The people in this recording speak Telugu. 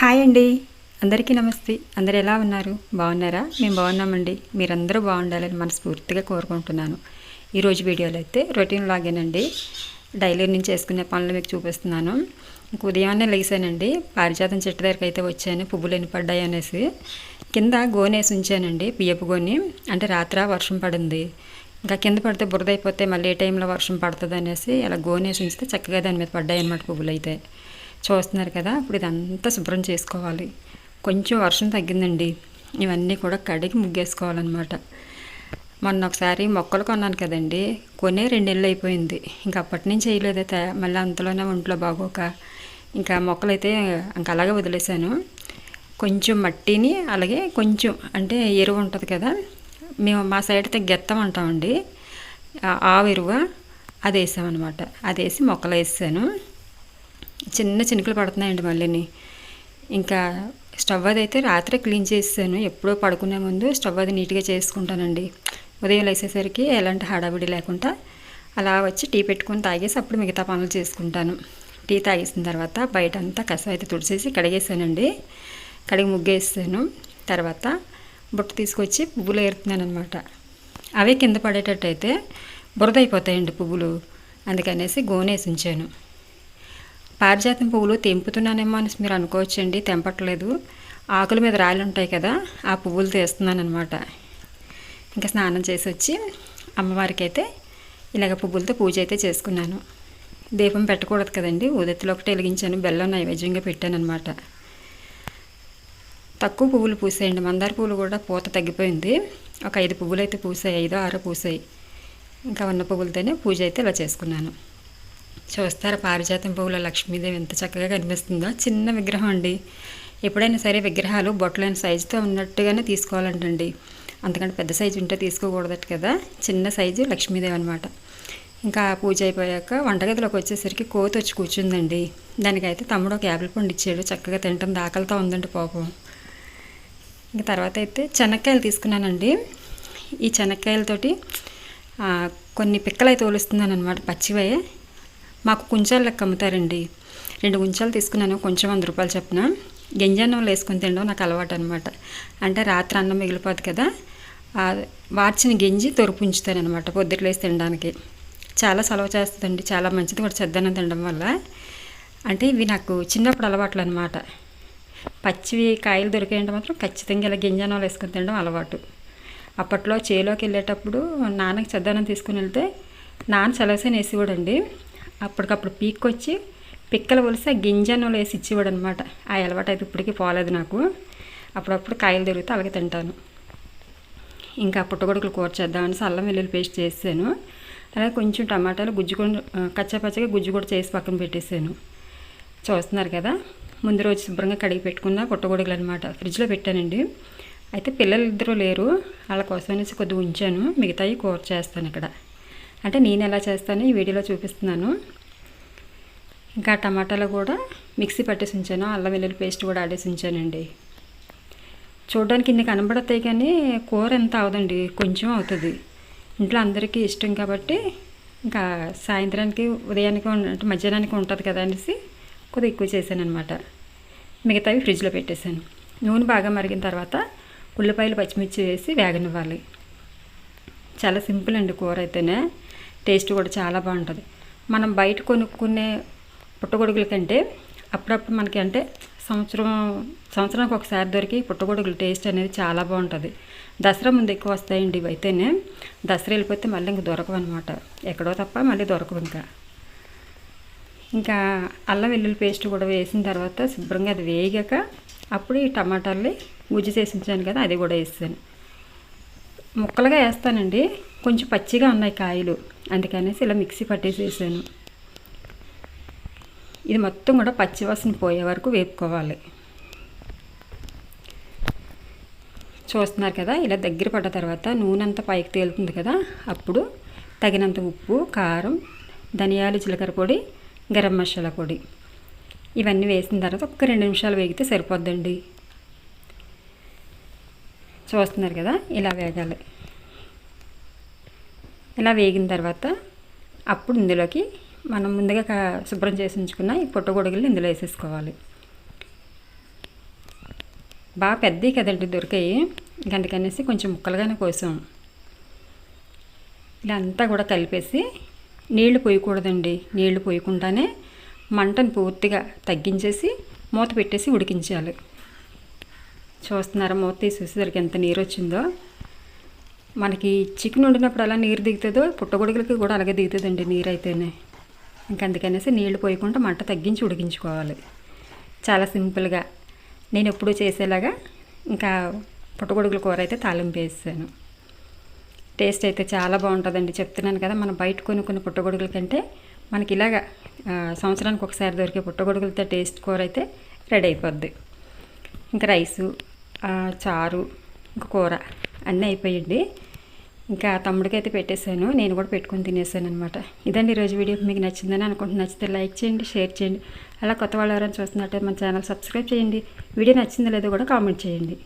హాయ్ అండి. అందరికీ నమస్తే. అందరు ఎలా ఉన్నారు? బాగున్నారా? మేము బాగున్నామండి. మీరందరూ బాగుండాలని మనస్ఫూర్తిగా కోరుకుంటున్నాను. ఈరోజు వీడియోలో అయితే రొటీన్ లాగేనండి. డైలీ నుంచి చేసుకునే పనులు మీకు చూపిస్తున్నాను. ఇంక ఉదయాన్నే లేసానండి. పారిజాతం చెట్టు దగ్గరికి అయితే వచ్చాను. పువ్వులు ఎన్ని పడ్డాయి అనేసి. కింద గోనేసి ఉంచానండి. బియ్యపు గోని. అంటే రాత్ర వర్షం పడింది. ఇంకా కింద పడితే బురద అయిపోతే మళ్ళీ ఏ టైంలో వర్షం పడుతుంది అనేసి అలా గోనేసి ఉంచితే చక్కగా దాని మీద పడ్డాయి అన్నమాట పువ్వులు అయితే. చూస్తున్నారు కదా ఇప్పుడు ఇదంతా శుభ్రం చేసుకోవాలి. కొంచెం వర్షం తగ్గిందండి. ఇవన్నీ కూడా కడిగి ముగ్గేసుకోవాలన్నమాట. మొన్న ఒకసారి మొక్కలు కొన్నాను కదండి కొనే రెండు నెలలు అయిపోయింది. ఇంకా అప్పటి నుంచి చేయలేదైతే మళ్ళీ అంతలోనే ఒంట్లో బాగోక. ఇంకా మొక్కలైతే ఇంకా అలాగే వదిలేశాను. కొంచెం మట్టిని అలాగే కొంచెం అంటే ఎరువు ఉంటుంది కదా మేము మా సైడ్ అయితే గెత్తం అంటామండి. ఆవు ఎరువు అది వేసామన్నమాట. అది వేసి మొక్కలు వేసాను. చిన్న చినుకులు పడుతున్నాయండి మళ్ళీని. ఇంకా స్టవ్ అది అయితే రాత్రి క్లీన్ చేసాను ఎప్పుడో పడుకునే ముందు స్టవ్ అది నీట్గా చేసుకుంటానండి. ఉదయం లేసేసరికి ఎలాంటి హడావిడి లేకుండా అలా వచ్చి టీ పెట్టుకొని తాగేసి అప్పుడు మిగతా పనులు చేసుకుంటాను. టీ తాగేసిన తర్వాత బయట అంతా కసం అయితే తుడిచేసి కడిగేసానండి. కడిగి ముగ్గేసాను తర్వాత బుట్ట తీసుకొచ్చి పువ్వులు ఏరుతున్నాను అనమాట అవే కింద పడేటట్టు అయితే బురద అయిపోతాయండి పువ్వులు. అందుకనేసి గోనేసి ఉంచాను. పారిజాతం పువ్వులు తెంపుతున్నానేమో అని మీరు అనుకోవచ్చండి తెంపట్లేదు. ఆకుల మీద రాళ్ళు ఉంటాయి కదా ఆ పువ్వులు తీస్తున్నాను అనమాట ఇంకా స్నానం చేసి వచ్చి అమ్మవారికి అయితే ఇలాగ పువ్వులతో పూజ అయితే చేసుకున్నాను. దీపం పెట్టకూడదు కదండి ఉదెత్తులో ఒకటి వెలిగించాను బెల్లం నైవేద్యంగా పెట్టాను అనమాట తక్కువ పువ్వులు పూసాయండి మందార పువ్వులు కూడా పూత తగ్గిపోయింది. ఒక ఐదు పువ్వులు అయితే పూసాయి ఐదో ఆరో పూసాయి. ఇంకా ఉన్న పువ్వులతోనే పూజ అయితే ఇలా చేసుకున్నాను. చూస్తారు. పారిజాతం పువ్వుల లక్ష్మీదేవి ఎంత చక్కగా కనిపిస్తుందో. చిన్న విగ్రహం అండి. ఎప్పుడైనా సరే విగ్రహాలు బొట్టలైన సైజుతో ఉన్నట్టుగానే తీసుకోవాలంటండి. అంతకంటే పెద్ద సైజు ఉంటే తీసుకోకూడదట కదా. చిన్న సైజు లక్ష్మీదేవి అనమాట ఇంకా పూజ అయిపోయాక వంటగదిలోకి వచ్చేసరికి కోతి వచ్చి కూర్చుందండి. దానికైతే తమ్ముడు ఒక యాపిల్ పండు ఇచ్చాడు. చక్కగా తినటం దాకలతో ఉందండి పాపం. ఇంకా తర్వాత అయితే చెనక్కాయలు తీసుకున్నానండి. ఈ చెనక్కాయలతోటి కొన్ని పిక్కలు అయితే తోలుస్తున్నాను అనమాట పచ్చివే. మాకు కుంచాలు లెక్క అమ్ముతారండి. రెండు కుంచాలు తీసుకున్నాను కొంచెం వంద రూపాయలు చెప్పిన. గింజన్నంలో వేసుకొని తినడం నాకు అలవాటు అనమాట అంటే రాత్రి అన్నం మిగిలిపోదు కదా. వార్చిన గింజి తొరుపు ఉంచుతాను అనమాట పొద్దుట్లేసి తినడానికి. చాలా సలవ చేస్తుందండి. చాలా మంచిది కూడా చెద్దనం తినడం వల్ల. అంటే ఇవి నాకు చిన్నప్పుడు అలవాట్లు అనమాట పచ్చివి కాయలు దొరికేయంటే మాత్రం ఖచ్చితంగా ఇలా గింజనాలు వేసుకొని తినడం అలవాటు. అప్పట్లో చేలోకి వెళ్ళేటప్పుడు నాన్నకి చెద్దనం తీసుకుని వెళ్తే నాన్న సెలవుసేన వేసేవాడండి. అప్పటికప్పుడు పీక్కొచ్చి పిక్కలు ఒలిసి ఆ గింజనంలో వేసి ఇచ్చేవాడు అనమాట ఆ అలవాటు అయితే ఇప్పటికీ పోలేదు నాకు. అప్పుడప్పుడు కాయలు దొరికితే అలాగే తింటాను. ఇంకా పుట్టగొడుకులు కూర చేద్దామని అల్లం వెల్లుల్లి పేస్ట్ చేసాను అలాగే కొంచెం టమాటాలు గుజ్జు కూడా కచ్చాపచ్చగా గుజ్జు కూడా చేసి పక్కన పెట్టేసాను. చూస్తున్నారు కదా ముందు రోజు శుభ్రంగా కడిగి పెట్టుకున్న పుట్టగొడుగులు అనమాట ఫ్రిడ్జ్లో పెట్టానండి. అయితే పిల్లలు ఇద్దరు లేరు. వాళ్ళ కోసం అనేసి కొద్దిగా ఉంచాను. మిగతాయి కూర చేస్తాను ఇక్కడ. అంటే నేను ఎలా చేస్తానో ఈ వీడియోలో చూపిస్తున్నాను. ఇంకా టమాటాలు కూడా మిక్సీ పట్టేసి ఉంచాను. అల్లం వెల్లుల్లి పేస్ట్ కూడా ఆడేసి ఉంచానండి. చూడడానికి ఇన్ని కనబడతాయి కానీ కూర ఎంత అవదండి కొంచెం అవుతుంది. ఇంట్లో అందరికీ ఇష్టం కాబట్టి ఇంకా సాయంత్రానికి ఉదయానికి అంటే మధ్యాహ్నానికి ఉంటుంది కదా అనేసి కొద్దిగా ఎక్కువ చేశాను అనమాట మిగతావి ఫ్రిడ్జ్లో పెట్టేశాను. నూనె బాగా మరిగిన తర్వాత ఉల్లిపాయలు పచ్చిమిర్చి వేసి వేగనివ్వాలి. చాలా సింపుల్ అండి కూర అయితేనే. టేస్ట్ కూడా చాలా బాగుంటుంది. మనం బయట కొనుక్కునే పుట్టగొడుగుల కంటే అప్పుడప్పుడు మనకి అంటే సంవత్సరం సంవత్సరానికి ఒకసారి దొరికి పుట్టగొడుగుల టేస్ట్ అనేది చాలా బాగుంటుంది. దసరా ముందు ఎక్కువ వస్తాయండి ఇవి అయితేనే. దసరా వెళ్ళిపోతే మళ్ళీ ఇంక దొరకవు అనమాట ఎక్కడో తప్ప మళ్ళీ దొరకవు ఇంకా. ఇంకా అల్లం వెల్లుల్లి పేస్ట్ కూడా వేసిన తర్వాత శుభ్రంగా అది వేయగాక అప్పుడు ఈ టమాటాలు గుజ్జు చేసి ఉంచాను కదా అది కూడా వేస్తాను. ముక్కలుగా వేస్తానండి. కొంచెం పచ్చిగా ఉన్నాయి కాయలు. అందుకనేసి ఇలా మిక్సీ పట్టేసేసాను. ఇది మొత్తం కూడా పచ్చివాసన పోయే వరకు వేపుకోవాలి. చూస్తున్నారు కదా ఇలా దగ్గర పడ్డ తర్వాత నూనె అంతా పైకి తేలుతుంది కదా అప్పుడు తగినంత ఉప్పు కారం ధనియాలు జీలకర్ర పొడి గరం మసాలా పొడి. ఇవన్నీ వేసిన తర్వాత ఒక రెండు నిమిషాలు వేగితే సరిపోద్దండి. చూస్తున్నారు కదా ఇలా వేగాలి. ఇలా వేగిన తర్వాత అప్పుడు ఇందులోకి మనం ముందుగా శుభ్రం చేసి ఉంచుకున్న ఈ పొట్టగొడుగులు ఇందులో వేసేసుకోవాలి. బాగా పెద్దవి కదండి దొరికాయి. గంటకనేసి కొంచెం ముక్కలుగానే కోసాం. ఇలా అంతా కూడా కలిపేసి నీళ్ళు పోయకూడదండి. నీళ్ళు పోయకుండానే మంటను పూర్తిగా తగ్గించేసి మూత పెట్టేసి ఉడికించాలి. చూస్తున్నారా మూత తీసేసరికి ఎంత నీరు వచ్చిందో మనకి చికెన్ వండినప్పుడు అలా నీరు దిగుతుందో పుట్టగొడుగులకి కూడా అలాగే దిగుతుందండి నీరు అయితేనే ఇంక అందుకనేసి నీళ్ళు పోయకుండా మంట తగ్గించి ఉడికించుకోవాలి. చాలా సింపుల్గా. నేను ఎప్పుడూ చేసేలాగా ఇంకా పుట్టగొడుగుల కూర అయితే తాలింపు వేసాను. టేస్ట్ అయితే చాలా బాగుంటుందండి. చెప్తున్నాను కదా మనం బయట కొనుక్కున్న పుట్టగొడుగుల కంటే మనకి ఇలాగ సంవత్సరానికి ఒకసారి దొరికే పుట్టగొడుగులతో టేస్ట్ కూర అయితే రెడీ అయిపోద్ది. ఇంకా రైసు చారు ఇంకా కూర. అన్నీ అయిపోయింది ఇంకా తమ్ముడికి అయితే పెట్టేశాను. నేను కూడా పెట్టుకొని తినేసాను అనమాట ఇదండి ఈరోజు వీడియో. మీకు నచ్చిందని అనుకుంటున్నా. నచ్చితే లైక్ చేయండి షేర్ చేయండి. అలా కొత్త వాళ్ళు ఎవరైనా చూస్తున్నట్టే మన ఛానల్ సబ్స్క్రైబ్ చేయండి. వీడియో నచ్చిందో లేదో కూడా కామెంట్ చేయండి.